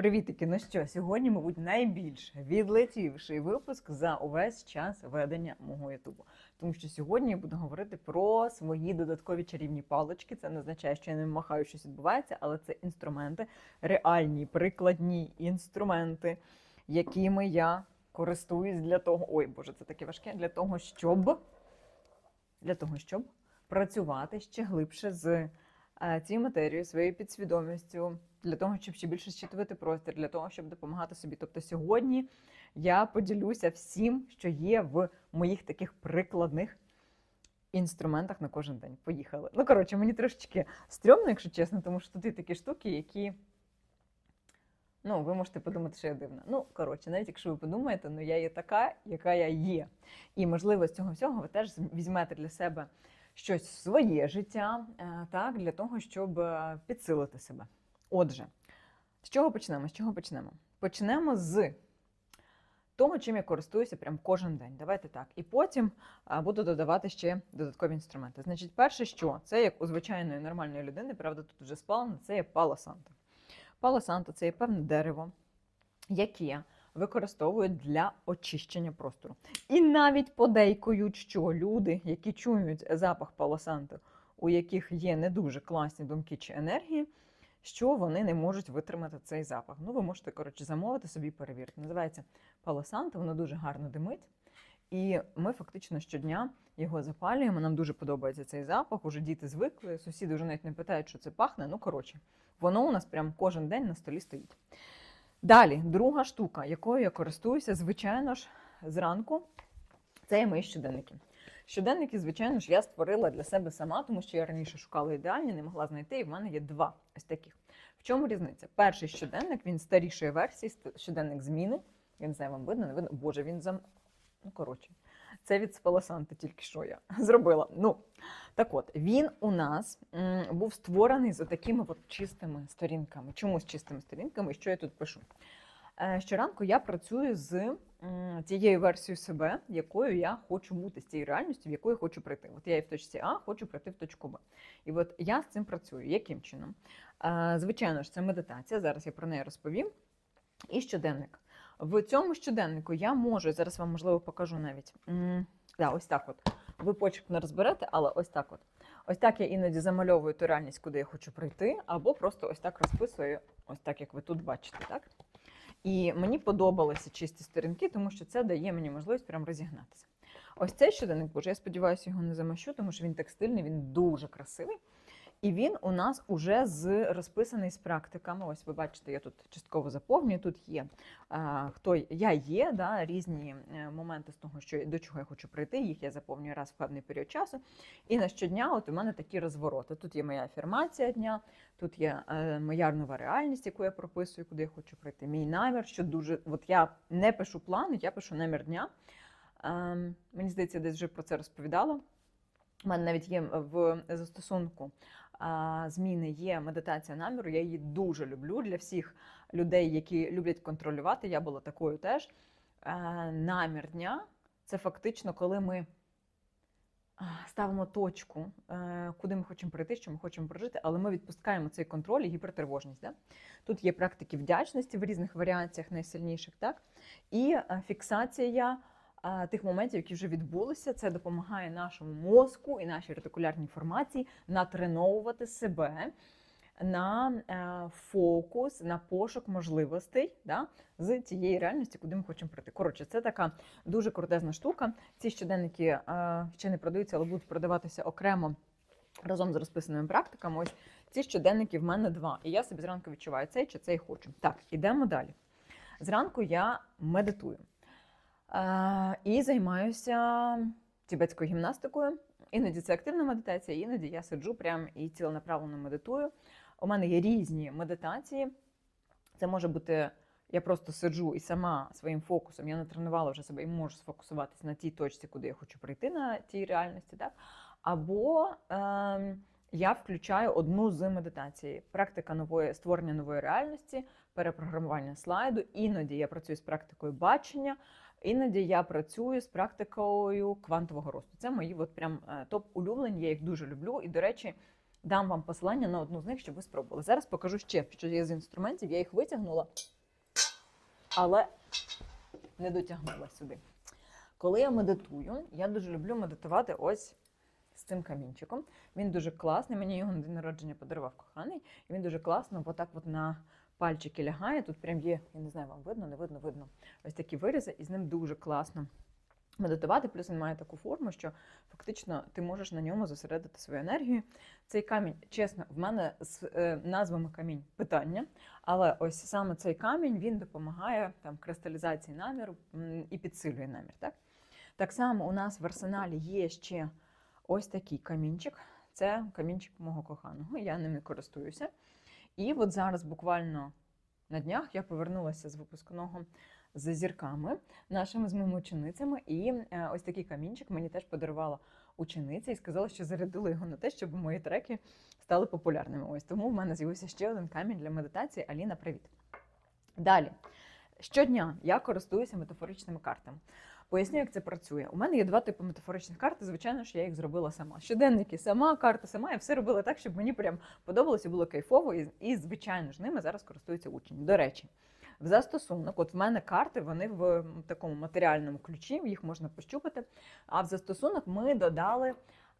Привітики! Ну що, сьогодні, мабуть, найбільш відлетівший випуск за увесь час ведення мого Ютубу. Тому що сьогодні я буду говорити про свої додаткові чарівні палички. Це не означає, що я не махаю щось відбувається, але це інструменти, реальні, прикладні інструменти, якими я користуюсь для того. Ой, Боже, це таке важке, для того, щоб для того, щоб працювати ще глибше з е, цією матерією, своєю підсвідомістю, для того, щоб ще більше щитувати простір, для того, щоб допомагати собі. Тобто сьогодні я поділюся всім, що є в моїх таких прикладних інструментах на кожен день. Поїхали. Ну, коротше, мені трошечки стрьомно, якщо чесно, тому що тут є такі штуки, які. Ну, ви можете подумати, що я дивна. Ну, коротше, навіть якщо ви подумаєте, ну я є така, яка я є. І, можливо, з цього всього ви теж візьмете для себе щось своє життя, е, так, для того, щоб е, підсилити себе. Отже, з чого почнемо? З чого почнемо? Почнемо з того, чим я користуюся прям кожен день. Давайте так. І потім буду додавати ще додаткові інструменти. Значить, перше, що це як у звичайної нормальної людини, правда, тут вже спалено, це є пало санта. Пало санта це є певне дерево, яке використовують для очищення простору. І навіть подейкують, що люди, які чують запах палосанти, у яких є не дуже класні думки чи енергії, що вони не можуть витримати цей запах. Ну, ви можете, коротше, замовити собі перевірити. Називається Палосанта, воно дуже гарно димить. І ми фактично щодня його запалюємо. Нам дуже подобається цей запах. Уже діти звикли, сусіди вже навіть не питають, що це пахне. Ну, коротше, воно у нас прям кожен день на столі стоїть. Далі, друга штука, якою я користуюся, звичайно ж, зранку, це є мої щоденники. Щоденники, звичайно ж, я створила для себе сама, тому що я раніше шукала ідеальні, не могла знайти, і в мене є два ось таких. В чому різниця? Перший щоденник, він старішої версії, щоденник зміни. Я не вам видно, не видно. Боже, він зам. Ну, коротше, це від Спаласанти, тільки що я зробила. Ну, так от, він у нас м, був створений з такими от чистими сторінками. Чому з чистими сторінками? Що я тут пишу? Е, Щоранку я працюю з тією версією себе, якою я хочу бути, з тією реальністю, в яку я хочу прийти. От я є в точці А, хочу прийти в точку Б. І от я з цим працюю. Яким чином? Е, Звичайно ж, це медитація. Зараз я про неї розповім. І щоденник. В цьому щоденнику я можу, зараз вам можливо покажу навіть. Да, ось так от. Ви почерк не розберете, але ось так от. Ось так я іноді замальовую ту реальність, куди я хочу прийти, або просто ось так розписую, ось так, як ви тут бачите, так? І мені подобалися чисті сторінки, тому що це дає мені можливість прям розігнатися. Ось цей щоденник, боже, я сподіваюся, його не замащу, тому що він текстильний, він дуже красивий. І він у нас уже з розписаний з практиками. Ось ви бачите, я тут частково заповнюю. Тут є а, хто я є, да, різні е, моменти з того, що до чого я хочу прийти. Їх я заповнюю раз в певний період часу. І на щодня, от у мене такі розвороти. Тут є моя афірмація дня, тут є е, моя нова реальність, яку я прописую, куди я хочу прийти. Мій намір, що дуже от я не пишу плани, я пишу намір дня. Ем, мені здається, я десь вже про це розповідала. У мене навіть є в застосунку а, зміни є медитація наміру. Я її дуже люблю для всіх людей, які люблять контролювати. Я була такою теж. Намір дня це фактично, коли ми ставимо точку, е, куди ми хочемо прийти, що ми хочемо прожити, але ми відпускаємо цей контроль і гіпертривожність. Да? Тут є практики вдячності в різних варіаціях, найсильніших, так? І е, фіксація тих моментів, які вже відбулися. Це допомагає нашому мозку і нашій ретикулярній формації натреновувати себе на е, фокус, на пошук можливостей да, з тієї реальності, куди ми хочемо прийти. Коротше, це така дуже крутезна штука. Ці щоденники е, ще не продаються, але будуть продаватися окремо. Разом з розписаними практиками, ось ці щоденники в мене два. І я собі зранку відчуваю цей чи цей хочу. Так, ідемо далі. Зранку я медитую. І займаюся тібетською гімнастикою. Іноді це активна медитація, іноді я сиджу прям і ціленаправленно медитую. У мене є різні медитації. Це може бути, я просто сиджу і сама своїм фокусом, я натренувала вже себе і можу сфокусуватися на тій точці, куди я хочу прийти на тій реальності. Так? Або е, я включаю одну з медитацій. Практика нової створення нової реальності, перепрограмування слайду. Іноді я працюю з практикою бачення. Іноді я працюю з практикою квантового росту. Це мої от прям е, топ-улюблені, я їх дуже люблю. І, до речі, Дам вам посилання на одну з них, щоб ви спробували. Зараз покажу ще, що є з інструментів. Я їх витягнула, але не дотягнула сюди. Коли я медитую, я дуже люблю медитувати ось з цим камінчиком. Він дуже класний. Мені його на день народження подарував коханий. І він дуже класно, отак от на пальчики лягає. Тут прям є, я не знаю, вам видно, не видно, видно. Ось такі вирізи, і з ним дуже класно медитувати. Плюс він має таку форму, що фактично ти можеш на ньому зосередити свою енергію. Цей камінь, чесно, в мене з е, назвами камінь питання, але ось саме цей камінь він допомагає там кристалізації наміру і підсилює намір. Так? так само у нас в арсеналі є ще ось такий камінчик. Це камінчик мого коханого. Я ними користуюся. І от зараз буквально на днях я повернулася з випускного з зірками нашими з моїми ученицями. І е, ось такий камінчик мені теж подарувала учениця і сказала, що зарядила його на те, щоб мої треки стали популярними. Ось тому в мене з'явився ще один камінь для медитації. Аліна, привіт. Далі. Щодня я користуюся метафоричними картами. Поясню, як це працює. У мене є два типи метафоричних карт. Звичайно, що я їх зробила сама. Щоденники, сама карта, сама. Я все робила так, щоб мені прям подобалося, було кайфово, і, і звичайно ж ними зараз користуються учні. До речі, в застосунок, от в мене карти, вони в такому матеріальному ключі, їх можна пощупати. А в застосунок ми додали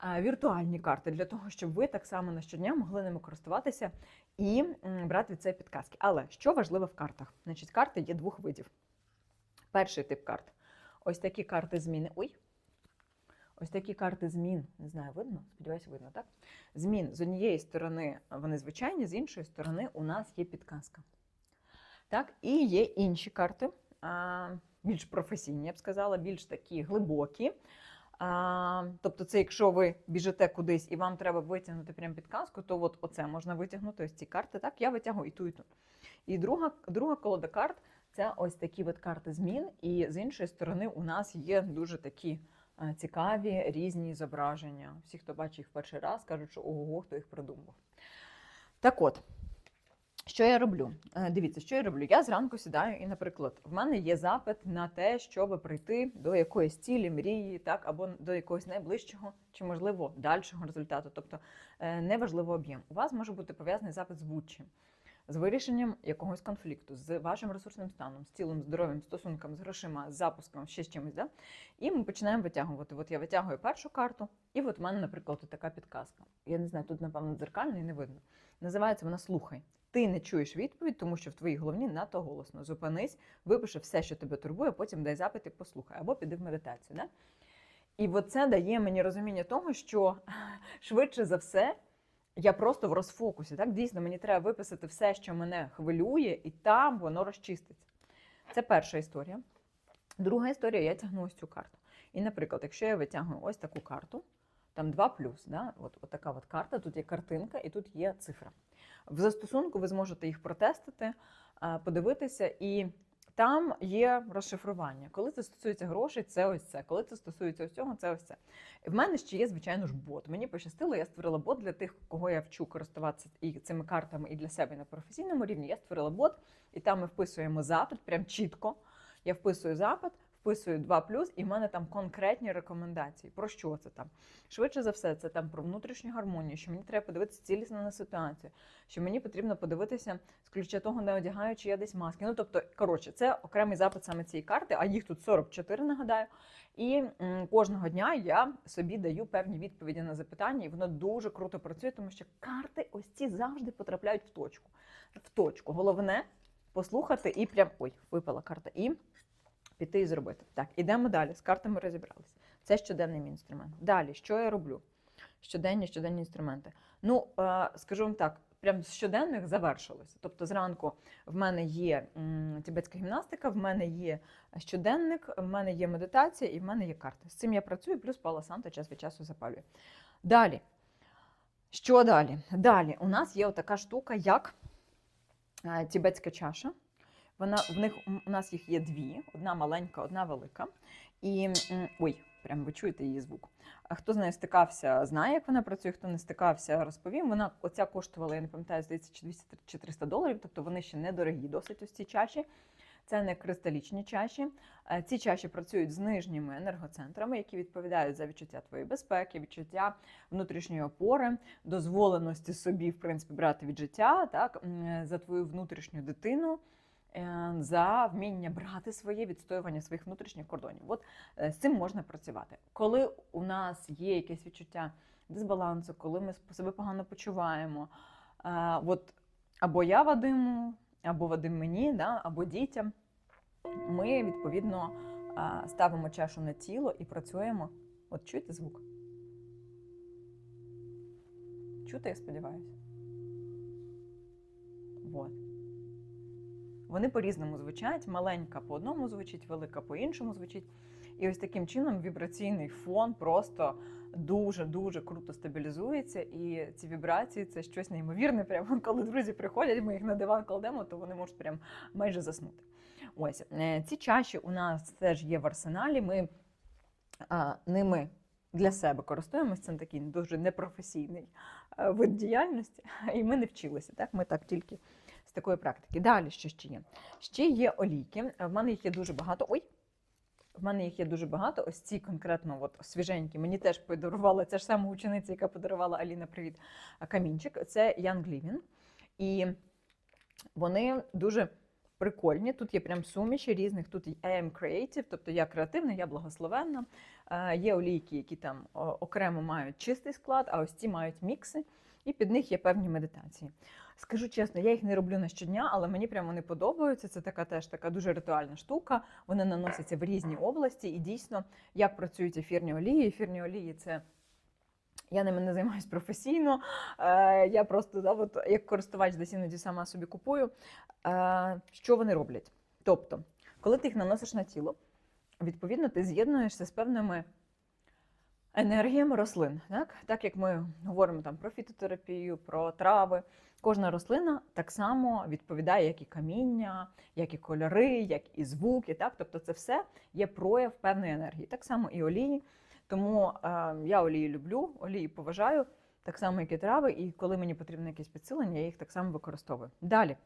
віртуальні карти для того, щоб ви так само на щодня могли ними користуватися і брати від це підказки. Але що важливо в картах? Значить, карти є двох видів. Перший тип карт ось такі карти зміни. Ой. Ось такі карти змін. Не знаю, видно? Сподіваюся, видно, так? Змін з однієї сторони вони звичайні, з іншої сторони у нас є підказка. Так, і є інші карти, більш професійні, я б сказала, більш такі глибокі. А, тобто, це якщо ви біжите кудись і вам треба витягнути прям підказку, то от оце можна витягнути, ось ці карти. Так, я витягую і ту, і ту. І друга, друга колода карт це ось такі от карти змін. І з іншої сторони, у нас є дуже такі е, цікаві різні зображення. Всі, хто бачить їх перший раз, кажуть, що ого, хто їх придумав. Так от, що я роблю? Е, Дивіться, що я роблю? Я зранку сідаю, і, наприклад, в мене є запит на те, щоб прийти до якоїсь цілі, мрії, так, або до якогось найближчого чи, можливо, дальшого результату. Тобто е, неважливо об'єм. У вас може бути пов'язаний запит з будь-чим. З вирішенням якогось конфлікту, з вашим ресурсним станом, з цілим здоров'ям, стосунком, з грошима, з запуском, ще з чимось. Да? І ми починаємо витягувати. От я витягую першу карту, і от в мене, наприклад, така підказка. Я не знаю, тут, напевно, дзеркально і не видно. Називається вона Слухай. Ти не чуєш відповідь, тому що в твоїй головні надто голосно. Зупинись, випиши все, що тебе турбує, потім дай запит і послухай, або піди в медитацію. Да? І це дає мені розуміння того, що швидше за все я просто в розфокусі. Так, дійсно, мені треба виписати все, що мене хвилює, і там воно розчиститься. Це перша історія. Друга історія, я тягну ось цю карту. І, наприклад, якщо я витягую ось таку карту, там 2 плюс, да? от, от така от карта, тут є картинка і тут є цифра. В застосунку ви зможете їх протестити, подивитися, і там є розшифрування. Коли це стосується грошей, це ось це. Коли це стосується ось цього, це ось це. В мене ще є, звичайно ж, бот. Мені пощастило, я створила бот для тих, кого я вчу користуватися і цими картами і для себе і на професійному рівні. Я створила бот, і там ми вписуємо запит, прям чітко. Я вписую запит, вписую 2 і в мене там конкретні рекомендації. Про що це там? Швидше за все, це там про внутрішню гармонію, що мені треба подивитися цілісно на ситуацію, що мені потрібно подивитися з ключа того, не одягаючи я десь маски. Ну тобто, коротше, це окремий запит саме цієї карти, а їх тут 44, нагадаю. І кожного дня я собі даю певні відповіді на запитання, і воно дуже круто працює, тому що карти ось ці завжди потрапляють в точку. В точку. Головне послухати і прям ой, випала карта. І піти і зробити. Так, ідемо далі. З картами розібралися. Це щоденний мій інструмент. Далі, що я роблю? Щоденні, щоденні інструменти. Ну, е, скажу вам так, прям з щоденних завершилося. Тобто, зранку в мене є м, тибетська гімнастика, в мене є щоденник, в мене є медитація і в мене є карти. З цим я працюю, плюс Пала Санта час від часу запалюю. Далі. Що далі? Далі у нас є така штука, як е, тибетська чаша. Вона в них у нас їх є дві: одна маленька, одна велика. І ой, прям ви чуєте її звук. Хто з нею стикався, знає, як вона працює. Хто не стикався, розповім. Вона оця коштувала, я не пам'ятаю, здається, чи 200 чи 300 доларів. Тобто вони ще недорогі, досить ось ці чаші. Це не кристалічні чаші. Е, Ці чаші працюють з нижніми енергоцентрами, які відповідають за відчуття твоєї безпеки, відчуття внутрішньої опори, дозволеності собі, в принципі, брати від життя, так, за твою внутрішню дитину. Е, За вміння брати своє відстоювання своїх внутрішніх кордонів. От е, з цим можна працювати. Коли у нас є якесь відчуття дисбалансу, коли ми себе погано почуваємо, е, от або я Вадиму, або Вадим мені, да, або дітям, ми відповідно ставимо чашу на тіло і працюємо. От чуєте звук? Чути, я сподіваюся. От. Вони по-різному звучать. Маленька по одному звучить, велика по іншому звучить. І ось таким чином вібраційний фон просто дуже-дуже круто стабілізується. І ці вібрації це щось неймовірне. Прямо коли друзі приходять, ми їх на диван кладемо, то вони можуть прям майже заснути. Ось е, ці чаші у нас теж є в арсеналі. Ми а, ними для себе користуємося. Це такий дуже непрофесійний е, вид діяльності, і ми не вчилися. Так, ми так тільки з такої практики. Далі що ще є? Ще є олійки. В мене їх є дуже багато. Ой! В мене їх є дуже багато. Ось ці конкретно от, свіженькі. Мені теж подарувала ця ж сама учениця, яка подарувала Аліна Привіт камінчик. Це Young Living. І вони дуже прикольні. Тут є прям суміші різних. Тут I am creative, тобто я креативна, я благословенна. Є олійки, які там окремо мають чистий склад, а ось ці мають мікси, і під них є певні медитації. Скажу чесно, я їх не роблю на щодня, але мені прямо вони подобаються. Це така теж така дуже ритуальна штука. Вони наносяться в різні області, і дійсно, як працюють ефірні олії. Ефірні олії це. Я ними не займаюся професійно. Е, я просто да, от, як користувач десь іноді сама собі купую. Е, що вони роблять? Тобто, коли ти їх наносиш на тіло, відповідно, ти з'єднуєшся з певними енергіями рослин. Так, так як ми говоримо там про фітотерапію, про трави. Кожна рослина так само відповідає, як і каміння, як і кольори, як і звуки. Так? Тобто це все є прояв певної енергії. Так само і олії. Тому е, я олії люблю, олії поважаю, так само, як і трави, і коли мені потрібно якесь підсилення, я їх так само використовую. Далі.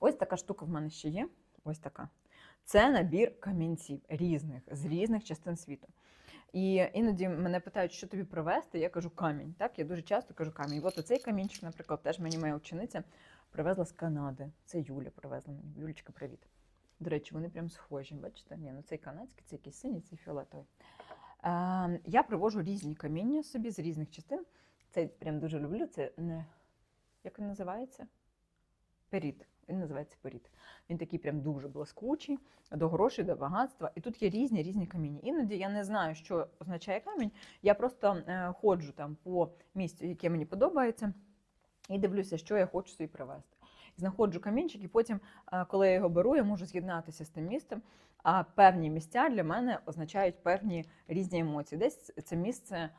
Ось така штука в мене ще є. Ось така. Це набір камінців різних, з різних частин світу. І іноді мене питають, що тобі привезти, я кажу камінь. Так, я дуже часто кажу камінь. От оцей камінчик, наприклад, теж мені моя учениця привезла з Канади. Це Юля привезла мені. Юлічка, привіт. До речі, вони прям схожі. Бачите? Ні, ну цей канадський, це якийсь синій, цей фіолетовий. Е, я привожу різні каміння собі з різних частин. Цей прям дуже люблю. Це не як він називається? Періт. Він називається періт. Він такий прям дуже блискучий, до грошей, до багатства. І тут є різні різні каміння. Іноді я не знаю, що означає камінь. Я просто е, ходжу там по місцю, яке мені подобається, і дивлюся, що я хочу собі привезти. Знаходжу камінчик, і потім, е, коли я його беру, я можу з'єднатися з тим місцем. А певні місця для мене означають певні різні емоції. Десь це місце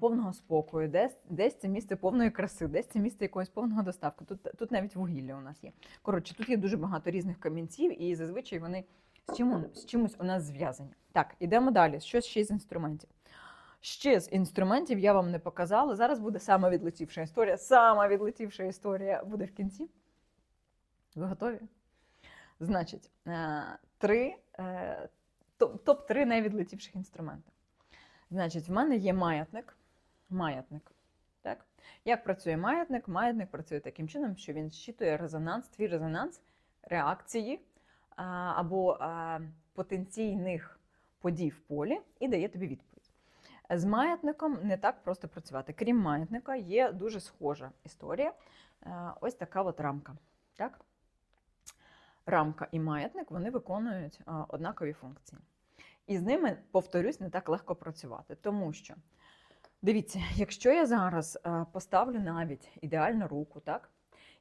повного спокою, десь, десь це місце повної краси, десь це місце якогось повного доставку. Тут, тут навіть вугілля у нас є. Коротше, тут є дуже багато різних камінців, і зазвичай вони з, чим, з чимось у нас зв'язані. Так, ідемо далі. Що ще з інструментів? Ще з інструментів я вам не показала. Зараз буде сама відлетівша історія. Сама відлетівша історія буде в кінці. Ви готові? Значить, е, три, е, топ-3 найвідлетівших інструмента. Значить, в мене є маятник. Маятник. Так? Як працює маятник? Маятник працює таким чином, що він щитує резонанс, твій резонанс реакції або потенційних подій в полі і дає тобі відповідь. З маятником не так просто працювати. Крім маятника, є дуже схожа історія. Ось така от рамка. Так? Рамка і маятник вони виконують однакові функції. І з ними, повторюсь, не так легко працювати. Тому що, дивіться, якщо я зараз поставлю навіть ідеальну руку, так?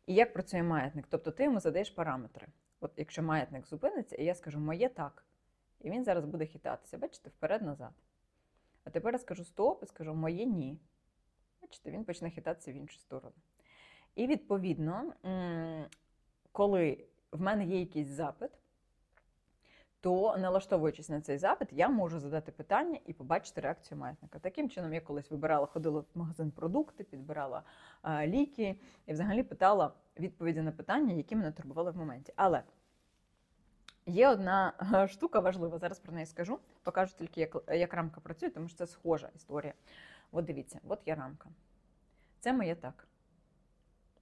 І як працює маятник? Тобто ти йому задаєш параметри. От якщо маятник зупиниться, і я скажу моє так, і він зараз буде хитатися, бачите, вперед-назад. А тепер я скажу стоп і скажу моє ні. Бачите, він почне хитатися в іншу сторону. І відповідно, коли в мене є якийсь запит, то налаштовуючись на цей запит, я можу задати питання і побачити реакцію маятника. Таким чином, я колись вибирала, ходила в магазин продукти, підбирала ліки і взагалі питала відповіді на питання, які мене турбували в моменті. Але Є одна штука важлива, зараз про неї скажу. Покажу тільки, як, як рамка працює, тому що це схожа історія. От дивіться, от є рамка. Це моє так.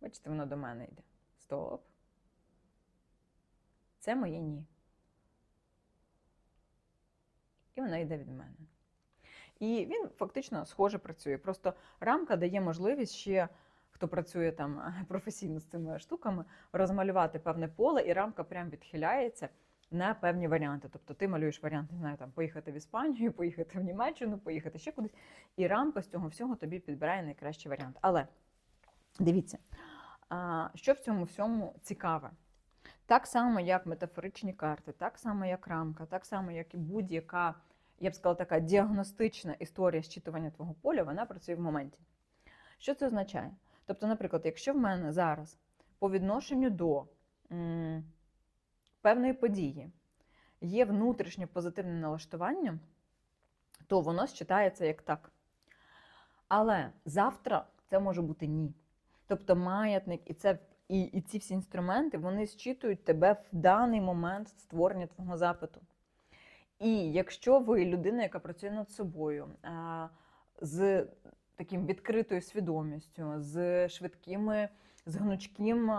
Бачите, воно до мене йде. Стоп. Це моє ні. І вона йде від мене. І він фактично схоже працює. Просто рамка дає можливість ще, хто працює там професійно з цими штуками, розмалювати певне поле, і рамка прям відхиляється на певні варіанти. Тобто ти малюєш варіант, не знаю, там поїхати в Іспанію, поїхати в Німеччину, поїхати ще кудись. І рамка з цього всього тобі підбирає найкращий варіант. Але дивіться, що в цьому всьому цікаве. Так само, як метафоричні карти, так само, як рамка, так само, як і будь-яка, я б сказала, така діагностична історія щитування твого поля, вона працює в моменті. Що це означає? Тобто, наприклад, якщо в мене зараз по відношенню до м, певної події є внутрішнє позитивне налаштування, то воно считається як так. Але завтра це може бути ні. Тобто маятник і це і, і ці всі інструменти вони зчитують тебе в даний момент створення твого запиту. І якщо ви людина, яка працює над собою, з таким відкритою свідомістю, з швидкими, з гнучким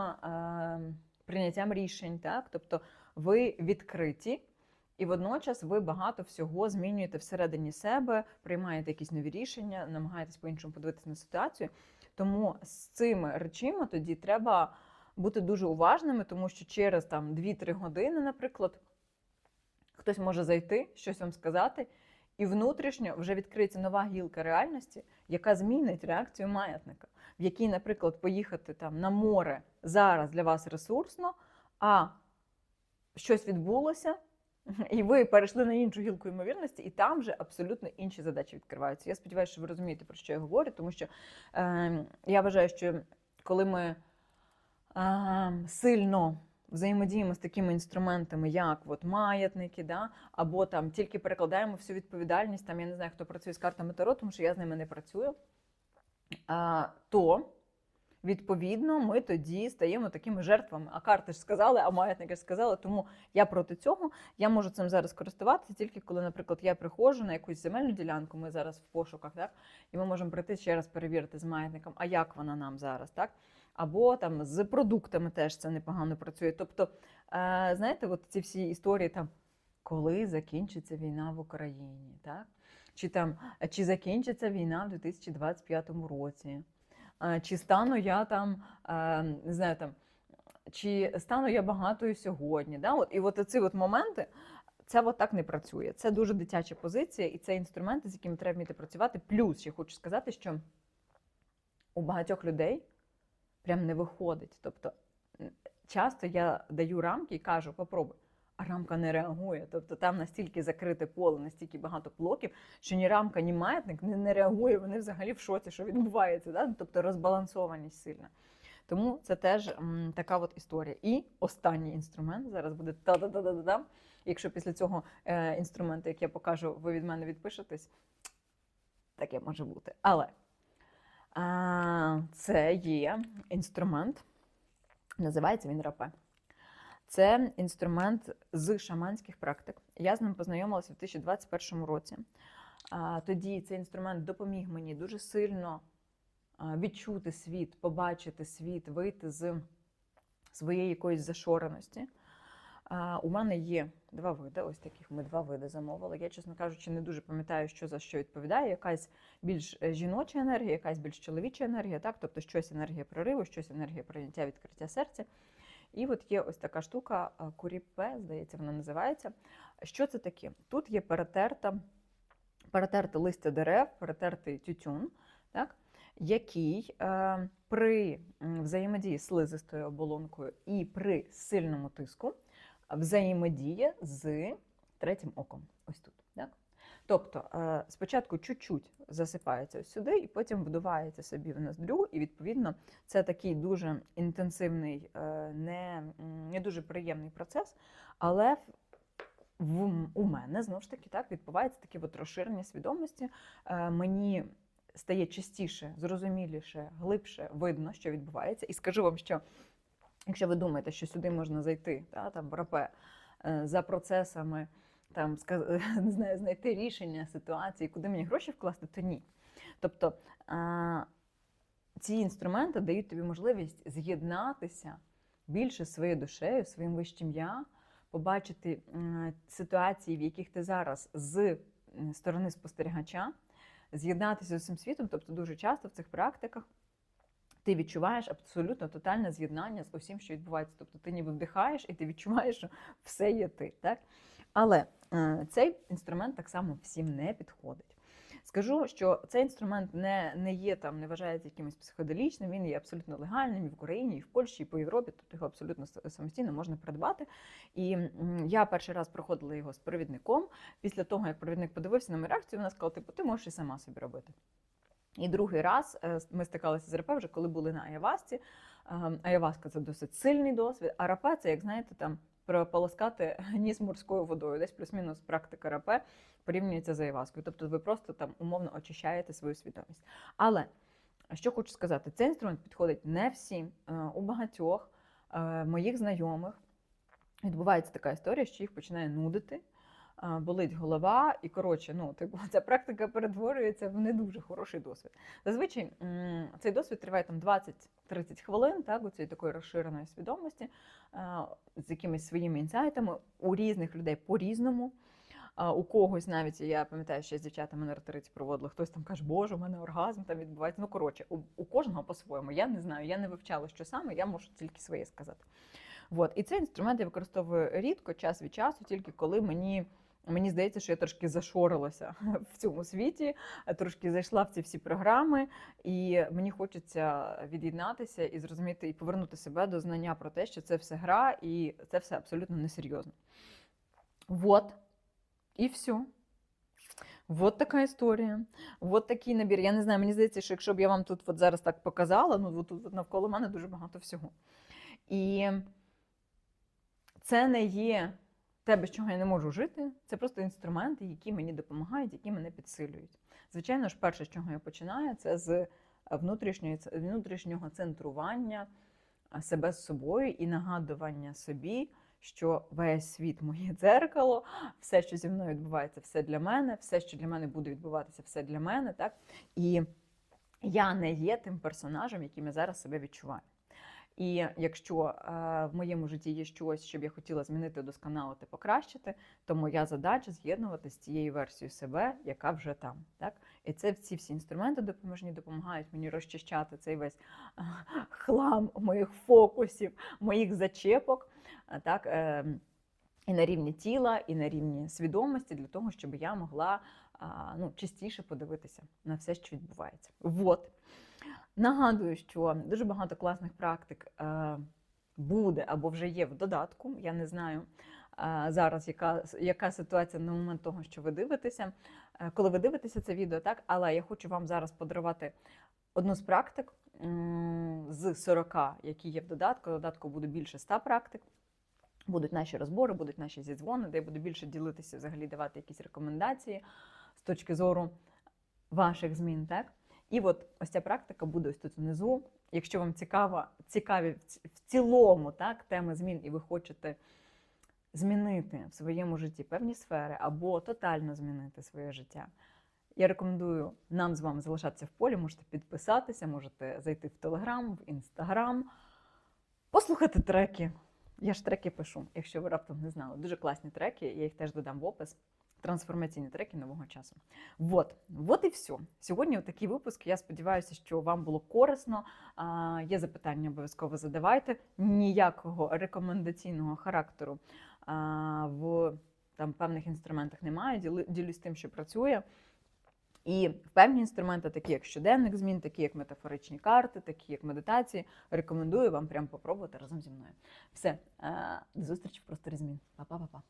прийняттям рішень, так? тобто ви відкриті, і водночас ви багато всього змінюєте всередині себе, приймаєте якісь нові рішення, намагаєтесь по-іншому подивитися на ситуацію. Тому з цими речима тоді треба бути дуже уважними, тому що через там 2-3 години, наприклад, хтось може зайти, щось вам сказати, і внутрішньо вже відкриється нова гілка реальності, яка змінить реакцію маятника, в якій, наприклад, поїхати там на море зараз для вас ресурсно, а щось відбулося. І ви перейшли на іншу гілку ймовірності, і там вже абсолютно інші задачі відкриваються. Я сподіваюся, що ви розумієте, про що я говорю, тому що е, я вважаю, що коли ми е, сильно взаємодіємо з такими інструментами, як от маятники, да, або там тільки перекладаємо всю відповідальність, там я не знаю, хто працює з картами Таро, тому що я з ними не працюю, е, то Відповідно, ми тоді стаємо такими жертвами. А карти ж сказали, а маятники ж сказали. Тому я проти цього. Я можу цим зараз користуватися тільки коли, наприклад, я приходжу на якусь земельну ділянку. Ми зараз в пошуках, так і ми можемо прийти ще раз перевірити з маятником, а як вона нам зараз, так? Або там з продуктами теж це непогано працює. Тобто, е, знаєте, от ці всі історії там, коли закінчиться війна в Україні, так? Чи там чи закінчиться війна в 2025 році? Чи стану я там, не знаю, там, чи стану я багатою сьогодні. Да? От, І от ці от моменти. Це от так не працює. Це дуже дитяча позиція, і це інструменти, з якими треба вміти працювати. Плюс ще хочу сказати, що у багатьох людей прям не виходить. Тобто часто я даю рамки і кажу, попробуй рамка не реагує. Тобто там настільки закрите поле, настільки багато блоків, що ні рамка, ні маятник не, не реагує. Вони взагалі в шоці, що відбувається. Да? Тобто розбалансованість сильна. Тому це теж м, така от історія. І останній інструмент зараз буде та-да-да-да-да. Якщо після цього е, інструменту, як я покажу, ви від мене відпишетесь, таке може бути. Але а, це є інструмент, називається він рапе. Це інструмент з шаманських практик. Я з ним познайомилася в 2021 році. Тоді цей інструмент допоміг мені дуже сильно відчути світ, побачити світ, вийти з своєї якоїсь зашореності. У мене є два види, ось таких ми два види замовили. Я, чесно кажучи, не дуже пам'ятаю, що за що відповідає. Якась більш е, жіноча енергія, якась більш чоловіча енергія, так? тобто щось енергія прориву, щось енергія прийняття відкриття серця. І от є ось така штука, куріпе, здається, вона називається. Що це таке? Тут є перетерта, перетерте листя дерев, перетертий тютюн, так? який е, при взаємодії з слизистою оболонкою і при сильному тиску взаємодіє з третім оком. Ось тут. Тобто е, спочатку чуть-чуть засипається сюди, і потім вдувається собі в ноздрю, і відповідно це такий дуже інтенсивний, е, не не дуже приємний процес. Але в, у мене знову ж таки так відбувається таке от розширення свідомості. Е, мені стає частіше, зрозуміліше, глибше видно, що відбувається. І скажу вам, що якщо ви думаєте, що сюди можна зайти, та, там в рапе, за процесами там не знаю, знайти рішення ситуації, куди мені гроші вкласти, то ні. Тобто ці інструменти дають тобі можливість з'єднатися більше своєю душею, своїм вищим я, побачити ситуації, в яких ти зараз з сторони спостерігача, з'єднатися з усім світом. Тобто, дуже часто в цих практиках ти відчуваєш абсолютно тотальне з'єднання з усім, що відбувається. Тобто ти ніби вдихаєш і ти відчуваєш, що все є ти. Так? Але цей інструмент так само всім не підходить. Скажу, що цей інструмент не, не є там, не вважається якимось психоделічним, він є абсолютно легальним і в Україні, і в Польщі, і по Європі, тобто його абсолютно самостійно можна придбати. І я перший раз проходила його з провідником. Після того, як провідник подивився на мою реакцію, вона сказала: типу, ти можеш і сама собі робити. І другий раз е, ми стикалися з РП вже коли були на Аявасці. Ем, Аяваска це досить сильний досвід, а РП це, як знаєте, там прополоскати ніс морською водою. Десь плюс-мінус практика рапе порівнюється з айваскою. Тобто ви просто там умовно очищаєте свою свідомість. Але що хочу сказати, цей інструмент підходить не всім. Е, У багатьох е, моїх знайомих відбувається така історія, що їх починає нудити. Болить голова, і коротше, ну типу, ця практика перетворюється в не дуже хороший досвід. Зазвичай цей досвід триває там 20-30 хвилин, так, у цієї такої розширеної свідомості, з якимись своїми інсайтами. У різних людей по-різному. У когось навіть я пам'ятаю, що з дівчатами на ретриті проводила, хтось там каже, боже, у мене оргазм там відбувається. Ну коротше, у, у кожного по-своєму. Я не знаю, я не вивчала, що саме, я можу тільки своє сказати. От. І цей інструмент я використовую рідко, час від часу, тільки коли мені. Мені здається, що я трошки зашорилася в цьому світі, трошки зайшла в ці всі програми, і мені хочеться від'єднатися і зрозуміти і повернути себе до знання про те, що це все гра, і це все абсолютно несерйозно. Вот. І все. Вот така історія. Вот такий набір. Я не знаю, мені здається, що якщо б я вам тут от зараз так показала, ну тут навколо мене дуже багато всього. І це не є те, без чого я не можу жити. Це просто інструменти, які мені допомагають, які мене підсилюють. Звичайно ж, перше, з чого я починаю, це з внутрішньої, внутрішнього центрування себе з собою і нагадування собі, що весь світ моє дзеркало, все, що зі мною відбувається, все для мене, все, що для мене буде відбуватися, все для мене. Так? І я не є тим персонажем, яким я зараз себе відчуваю. І якщо е, в моєму житті є щось, що б я хотіла змінити, удосконалити, покращити, то моя задача з'єднувати з цією версією себе, яка вже там. Так? І це ці всі інструменти допоможні допомагають мені розчищати цей весь е, хлам моїх фокусів, моїх зачепок. е, Так? Е, і на рівні тіла, і на рівні свідомості для того, щоб я могла ну, частіше подивитися на все, що відбувається. Вот. Нагадую, що дуже багато класних практик е, буде або вже є в додатку. Я не знаю е, зараз, яка, яка ситуація на момент того, що ви дивитеся, е, коли ви дивитеся це відео, так, але я хочу вам зараз подарувати одну з практик з 40, які є в додатку. В додатку буде більше 100 практик. Будуть наші розбори, будуть наші зідзвони, де я буду більше ділитися, взагалі давати якісь рекомендації з точки зору ваших змін. Так? І от ось ця практика буде ось тут внизу. Якщо вам цікаво, цікаві в цілому так, теми змін, і ви хочете змінити в своєму житті певні сфери або тотально змінити своє життя. Я рекомендую нам з вами залишатися в полі, можете підписатися, можете зайти в Телеграм, в Інстаграм, послухати треки. Я ж треки пишу, якщо ви раптом не знали. Дуже класні треки, я їх теж додам в опис. Трансформаційні треки нового часу. Вот, вот і все. Сьогодні такий випуск. Я сподіваюся, що вам було корисно. А, є запитання, обов'язково задавайте. Ніякого рекомендаційного характеру а, в там певних інструментах немає. Ділюсь тим, що працює. І певні інструменти, такі як щоденник змін, такі як метафоричні карти, такі як медитації, рекомендую вам прямо попробувати разом зі мною. Все, до зустрічі в просторі змін. Па-па-па-па.